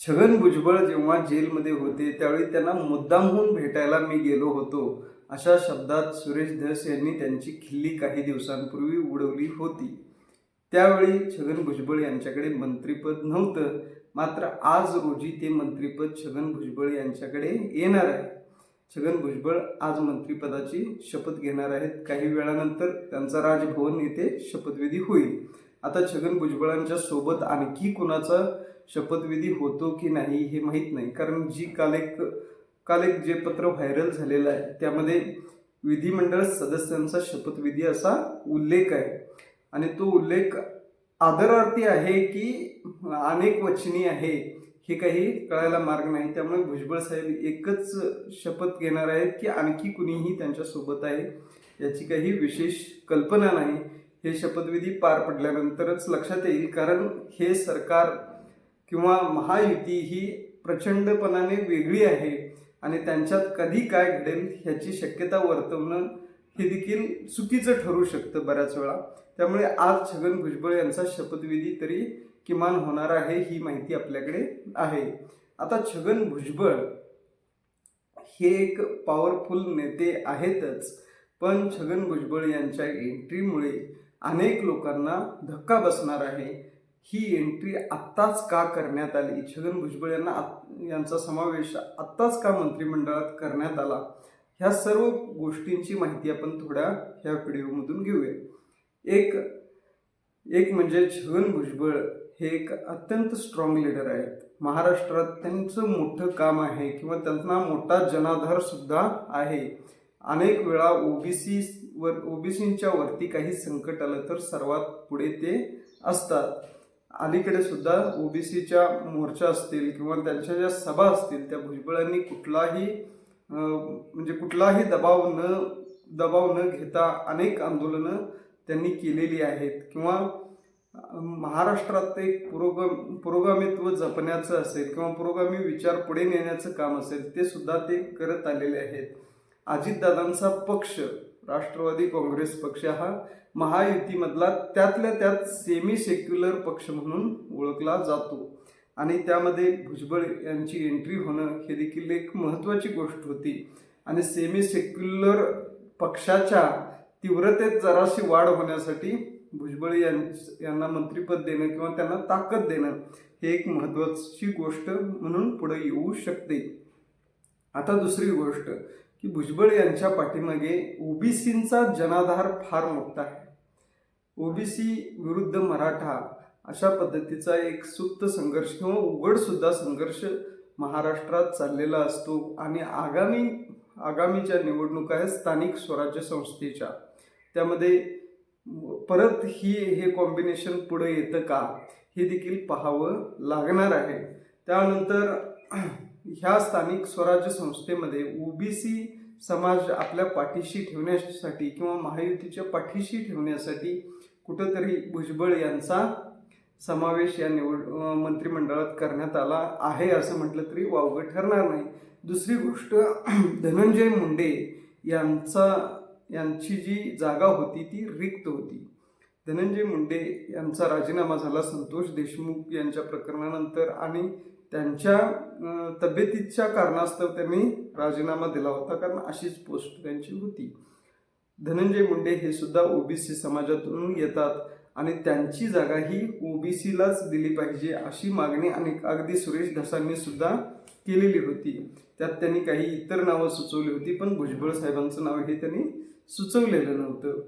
छगन भुजबळ जेव्हा जेलमध्ये होते त्यावेळी त्यांना मुद्दामहून भेटायला मी गेलो होतो. अशा शब्दात सुरेश धस यांनी त्यांची खिल्ली काही दिवसांपूर्वी उडवली होती. त्यावेळी छगन भुजबळ यांच्याकडे मंत्रिपद नव्हतं मात्र आज रोजी ते मंत्रिपद छगन भुजबळ यांच्याकडे येणार आहे. छगन भुजबळ आज मंत्रिपदाची शपथ घेणार आहेत. काही वेळानंतर त्यांचा राजभवन येथे शपथविधी होईल. आता छगन भुजबळांच्या सोबत आणखी कुणाचा शपथविधी होतो की नाही हे माहीत नाही. कारण जी काल एक काल एक जे पत्र व्हायरल झालेलं आहे त्यामध्ये विधिमंडळ सदस्यांचा शपथविधी असा उल्लेख आहे. आणि तो उल्लेख आदरार्थी आहे की अनेक वचनी आहे हे काही कळायला मार्ग नाही. त्यामुळे भुजबळ साहेब एकच शपथ घेणार आहेत की आणखी कुणीही त्यांच्यासोबत आहे याची काही विशेष कल्पना नाही. हे शपथविधी पार पडल्यानंतरच लक्षात येईल कारण हे सरकार किंवा महायुती ही प्रचंडपणाने वेगळी आहे आणि त्यांच्यात कधी काय घडेल ह्याची शक्यता वर्तवणं हे देखील चुकीचं ठरू शकतं बऱ्याच वेळा. त्यामुळे आज छगन भुजबळ यांचा शपथविधी तरी किमान होणार आहे ही माहिती आपल्याकडे आहे. आता छगन भुजबळ हे एक पॉवरफुल नेते आहेतच पण छगन भुजबळ यांच्या एंट्रीमुळे अनेक लोकांना धक्का बसणार आहे. ही एंट्री आत्ताच का करण्यात आली? छगन भुजबळ यांना यांचा समावेश आत्ताच का मंत्रिमंडळात करण्यात आला? ह्या सर्व गोष्टींची माहिती आपण थोड्या ह्या व्हिडिओमधून घेऊया. एक एक म्हणजे छगन भुजबळ हे एक अत्यंत स्ट्रॉंग लीडर आहेत. महाराष्ट्रात त्यांचं मोठं काम आहे किंवा त्यांना मोठा जनाधार सुद्धा आहे. अनेक वेळा ओबीसी वर ओबीसींच्या वरती काही संकट आलं तर सर्वात पुढे ते असतात. अलीकडे सुद्धा ओबीसीच्या मोर्चा असतील किंवा त्यांच्या ज्या सभा असतील त्या भुजबळांनी कुठलाही म्हणजे कुठलाही दबाव न दबाव न घेता अनेक आंदोलनं त्यांनी केलेली आहेत. किंवा महाराष्ट्रात एक पुरोगम पुरोगामित्व जपण्याचं असेल किंवा पुरोगामी विचार पुढे नेण्याचं काम असेल ते सुद्धा ते करत आलेले आहेत. अजितदादांचा पक्ष राष्ट्रवादी काँग्रेस पक्ष हा महायुतीमधला त्यातल्या त्यात सेमी सेक्युलर पक्ष म्हणून ओळखला जातो. आणि त्यामध्ये भुजबळ यांची एंट्री होणं हे देखील एक महत्त्वाची गोष्ट होती. आणि सेमी सेक्युलर पक्षाच्या तीव्रतेत जराशी वाढ होण्यासाठी भुजबळ यां- यांना मंत्रिपद देणं किंवा त्यांना ताकद देणं हे एक महत्त्वाची गोष्ट म्हणून पुढे येऊ शकते. आता दुसरी गोष्ट. की भुजबळ यांच्या पाठीमागे ओबीसींचा जनाधार फार मोठा आहे. ओबीसी विरुद्ध मराठा अशा पद्धतीचा एक सुप्त संघर्ष किंवा उघडसुद्धा संघर्ष महाराष्ट्रात चाललेला असतो आणि आगामी आगामीच्या निवडणुका आहेत स्थानिक स्वराज्य संस्थेच्या. त्यामध्ये परत ही हे कॉम्बिनेशन पुढे येतं का हे देखील पाहावं लागणार आहे. त्यानंतर ह्या स्थानिक स्वराज्य संस्थेमध्ये ओबीसी समाज आपल्या पाठीशी ठेवण्यासाठी किंवा महायुतीच्या पाठीशी ठेवण्यासाठी कुठंतरी भुजबळ यांचा समावेश या निवड मंत्रिमंडळात करण्यात आला आहे असं म्हटलं तरी वावगं ठरणार नाही. दुसरी गोष्ट धनंजय मुंडे यांचा यांची जी जागा होती ती रिक्त होती. धनंजय मुंडे यांचा राजीनामा झाला संतोष देशमुख यांच्या प्रकरणानंतर आणि त्यांच्या तब्येतीच्या कारणास्तव त्यांनी राजीनामा दिला होता कारण अशीच पोस्ट त्यांची होती. धनंजय मुंडे हे सुद्धा ओबीसी समाजातून येतात आणि त्यांची जागा ही ओबीसीलाच दिली पाहिजे अशी मागणी आणि अगदी सुरेश घसांनी सुद्धा केलेली होती. त्यात त्यांनी काही इतर नावं सुचवली होती पण भुजबळ साहेबांचं नाव हे त्यांनी सुचवलेलं नव्हतं.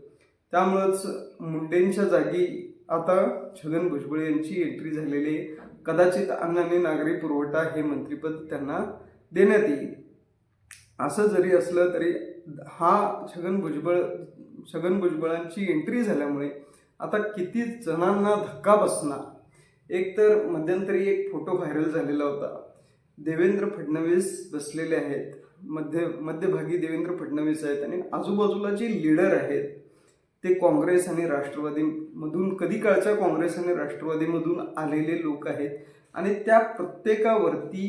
त्यामुळंच मुंडेंच्या जागी आता छगन भुजबळ यांची एंट्री झालेली कदाचित अन्न आणि नागरी पुरवठा हे मंत्रिपद त्यांना देण्यात येईल. असं जरी असलं तरी हा छगन भुजबळ छगन भुजबळांची एंट्री झाल्यामुळे आता किती जणांना धक्का बसणार. एक तर मध्यंतरी एक फोटो व्हायरल झालेला होता. देवेंद्र फडणवीस बसलेले आहेत. मध्य मध्यभागी देवेंद्र फडणवीस आहेत आणि आजूबाजूला जे लीडर आहेत ते काँग्रेस आणि राष्ट्रवादीमधून कधी काळच्या काँग्रेस आणि राष्ट्रवादीमधून आलेले लोक आहेत आणि त्या प्रत्येकावरती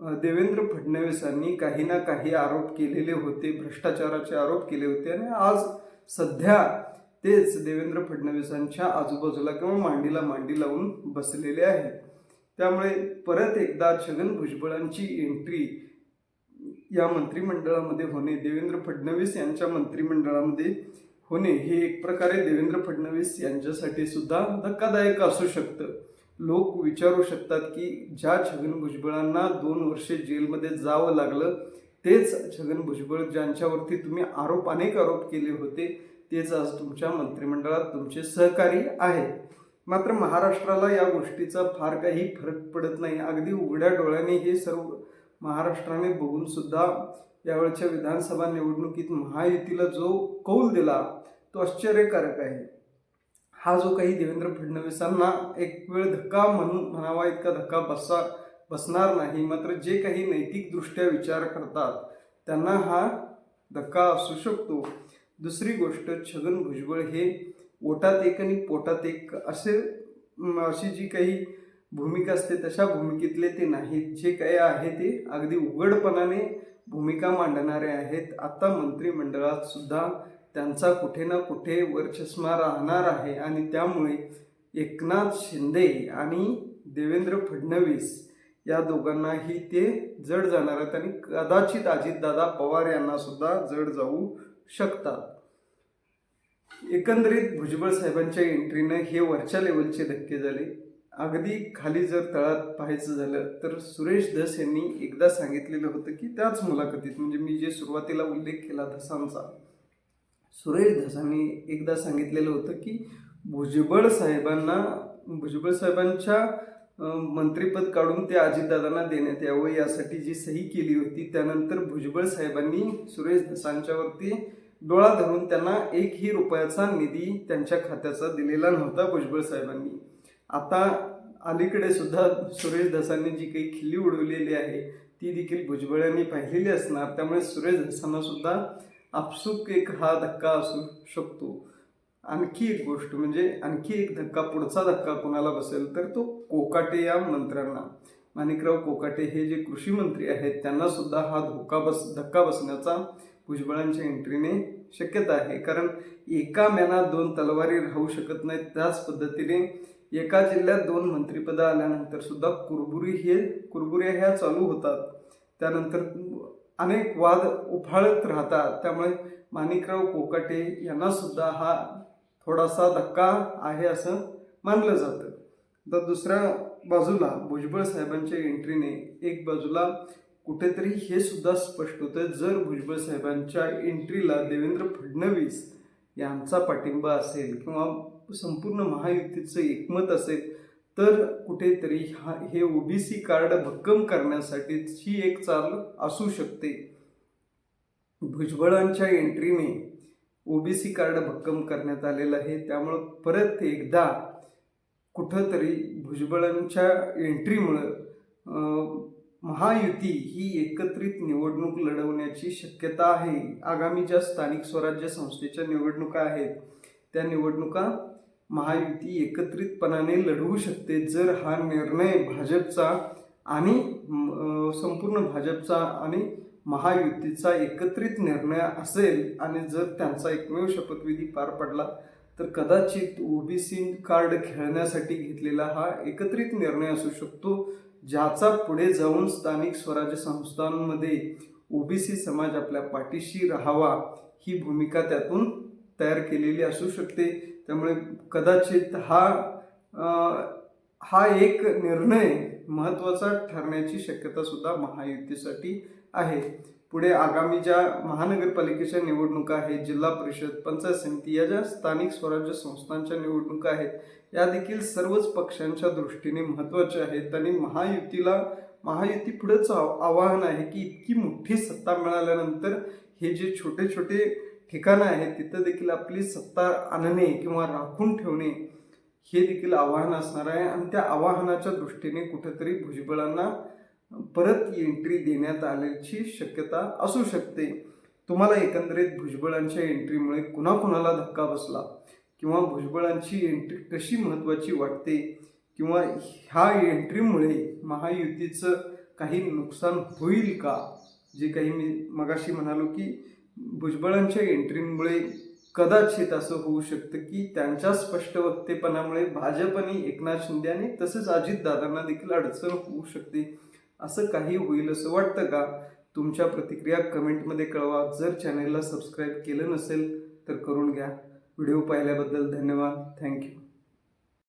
देवेंद्र फडणवीसांनी काही ना काही आरोप केलेले होते भ्रष्टाचाराचे आरोप केले होते आणि आज सध्या तेच देवेंद्र फडणवीसांच्या आजूबाजूला किंवा मांडीला मांडी लावून बसलेले आहेत त्यामुळे परत एकदा छगन भुजबळांची एंट्री या मंत्रिमंडळामध्ये होणे देवेंद्र फडणवीस यांच्या मंत्रिमंडळामध्ये होणे हे एक प्रकारे देवेंद्र फडणवीस यांच्यासाठी सुद्धा धक्कादायक असू शकतं. लोक विचारू शकतात की ज्या छगन भुजबळांना दोन वर्षे जेलमध्ये जावं लागलं तेच छगन भुजबळ ज्यांच्यावरती तुम्ही आरोप अनेक आरोप केले होते तेच आज तुमच्या मंत्रिमंडळात तुमचे सहकारी आहे. मात्र महाराष्ट्राला या गोष्टीचा फार काही फरक पडत नाही. अगदी उघड्या डोळ्याने हे सर्व महाराष्ट्राने बघून सुद्धा यावेळच्या विधानसभा निवडणुकीत महायुतीला जो कौल दिला तो आश्चर्यकारक आहे. हा जो काही देवेंद्र फडणवीसांना एक वेळ धक्का म्हणून म्हणावा इतका धक्का बसा बसणार नाही. मात्र जे काही नैतिकदृष्ट्या विचार करतात त्यांना हा धक्का असू शकतो. दुसरी गोष्ट छगन भुजबळ हे ओटात एक आणि पोटात एक असे अशी जी काही भूमिका असते तशा भूमिकेतले ते नाहीत. जे काही आहे ते अगदी उघडपणाने भूमिका मांडणारे आहेत. आता मंत्रिमंडळात सुद्धा त्यांचा कुठे ना कुठे वर्चस्मा राहणार आहे आणि त्यामुळे एकनाथ शिंदे आणि देवेंद्र फडणवीस या दोघांनाही ते जड जाणार आहेत आणि कदाचित अजितदादा पवार यांना सुद्धा जड जाऊ शकतात. एकंदरीत भुजबळ साहेबांच्या एंट्रीनं हे वरच्या लेवलचे धक्के झाले. अगदी खाली जर तळात पाहायचं झालं तर सुरेश धस यांनी एकदा सांगितलेलं होतं की त्याच मुलाखतीत म्हणजे मी जे सुरुवातीला उल्लेख केला धसांचा सुरेश धसांनी एकदा सांगितलेलं होतं की भुजबळ साहेबांना भुजबळ साहेबांच्या मंत्रीपद मंत्रिपद काढून ते अजितदादांना देण्यात यावं यासाठी जी सही केली होती त्यानंतर भुजबळ साहेबांनी सुरेश धसांच्यावरती डोळा धरून त्यांना एकही रुपयाचा निधी त्यांच्या खात्याचा दिलेला नव्हता भुजबळ साहेबांनी. आता अलीकडे सुद्धा सुरेश धसांनी जी काही खिल्ली उडवलेली आहे ती देखील भुजबळांनी पाहिलेली असणार. त्यामुळे सुरेश धसांना सुद्धा आपसूक एक हा धक्का असू शकतो. आणखी एक गोष्ट म्हणजे आणखी एक धक्का पुढचा धक्का कोणाला बसेल तर तो कोकाटे या मंत्र्यांना. माणिकराव कोकाटे हे जे कृषी मंत्री आहेत त्यांना सुद्धा हा धोका बस धक्का बसण्याचा भुजबळांच्या एंट्रीने शक्यता आहे. कारण एका मॅनात दोन तलवारी राहू शकत नाहीत. त्याच पद्धतीने एका जिल्ह्यात दोन मंत्रिपदं आल्यानंतर सुद्धा कुरबुरी हे कुरबुऱ्या ह्या चालू होतात. त्यानंतर अनेक वाद उफाळत राहतात. त्यामुळे माणिकराव कोकाटे यांना सुद्धा हा थोडासा धक्का आहे असं मानलं जातं. तर दुसऱ्या बाजूला भुजबळ साहेबांच्या एंट्रीने एक बाजूला कुठेतरी हे सुद्धा स्पष्ट होतं जर भुजबळ साहेबांच्या एंट्रीला देवेंद्र फडणवीस यांचा पाठिंबा असेल किंवा संपूर्ण महायुतीचं एकमत असेल तर कुठेतरी हा हे ओबीसी कार्ड भक्कम करण्यासाठीची एक चाल असू शकते. भुजबळांच्या एंट्रीने ओबीसी कार्ड भक्कम करण्यात आलेलं आहे. त्यामुळं परत एकदा कुठंतरी भुजबळांच्या एंट्रीमुळं महायुती ही एकत्रित निवडणूक लढवण्याची शक्यता आहे. आगामी ज्या स्थानिक स्वराज्य संस्थेच्या निवडणुका आहेत त्या निवडणुका महायुती एकत्रितपणाने लढवू शकते जर हा निर्णय भाजपचा आणि संपूर्ण भाजपचा आणि महायुतीचा एकत्रित निर्णय असेल आणि जर त्यांचा एकमेव शपथविधी पार पडला तर कदाचित ओबीसी कार्ड खेळण्यासाठी घेतलेला हा एकत्रित निर्णय असू शकतो ज्याचा पुढे जाऊन स्थानिक स्वराज्य संस्थांमध्ये ओबीसी समाज आपल्या पाठीशी राहावा ही भूमिका त्यातून तयार केलेली असू शकते. त्यामुळे कदाचित हा हा एक निर्णय महत्त्वाचा ठरण्याची शक्यतासुद्धा महायुतीसाठी आहे. पुढे आगामी ज्या महानगरपालिकेच्या निवडणुका आहेत जिल्हा परिषद पंचायत समिती या ज्या स्थानिक स्वराज्य संस्थांच्या निवडणुका आहेत या देखील सर्वच पक्षांच्या दृष्टीने महत्त्वाच्या आहेत. आणि महायुतीला महायुती पुढेच आव- आव्हान आहे की इतकी मोठी सत्ता मिळाल्यानंतर हे जे छोटे छोटे ठिकाणं आहेत तिथं देखील आपली सत्ता आणणे किंवा राखून ठेवणे हे देखील आव्हान असणार आहे. आणि त्या आव्हानाच्या दृष्टीने कुठेतरी भुजबळांना परत एंट्री देण्यात आल्याची शक्यता असू शकते. तुम्हाला एकंदरीत भुजबळांच्या एंट्रीमुळे कुणाकुणाला धक्का बसला? किंवा भुजबळांची एंट्री कशी महत्त्वाची वाटते? किंवा ह्या एंट्रीमुळे महायुतीचं काही नुकसान होईल का? जे काही मी मगाशी म्हणालो की भुजबळांच्या एंट्रीमुळे कदाचित असं होऊ शकतं की त्यांच्या स्पष्ट वक्तेपणामुळे भाजप आणि एकनाथ शिंदे आणि तसेच अजितदादांना देखील अडचण होऊ शकते. असं काही होईल असं वाटतं का? तुमच्या प्रतिक्रिया कमेंटमध्ये कळवा. जर चॅनेलला सबस्क्राईब केलं नसेल तर करून घ्या. व्हिडिओ पाहिल्याबद्दल धन्यवाद. थँक्यू.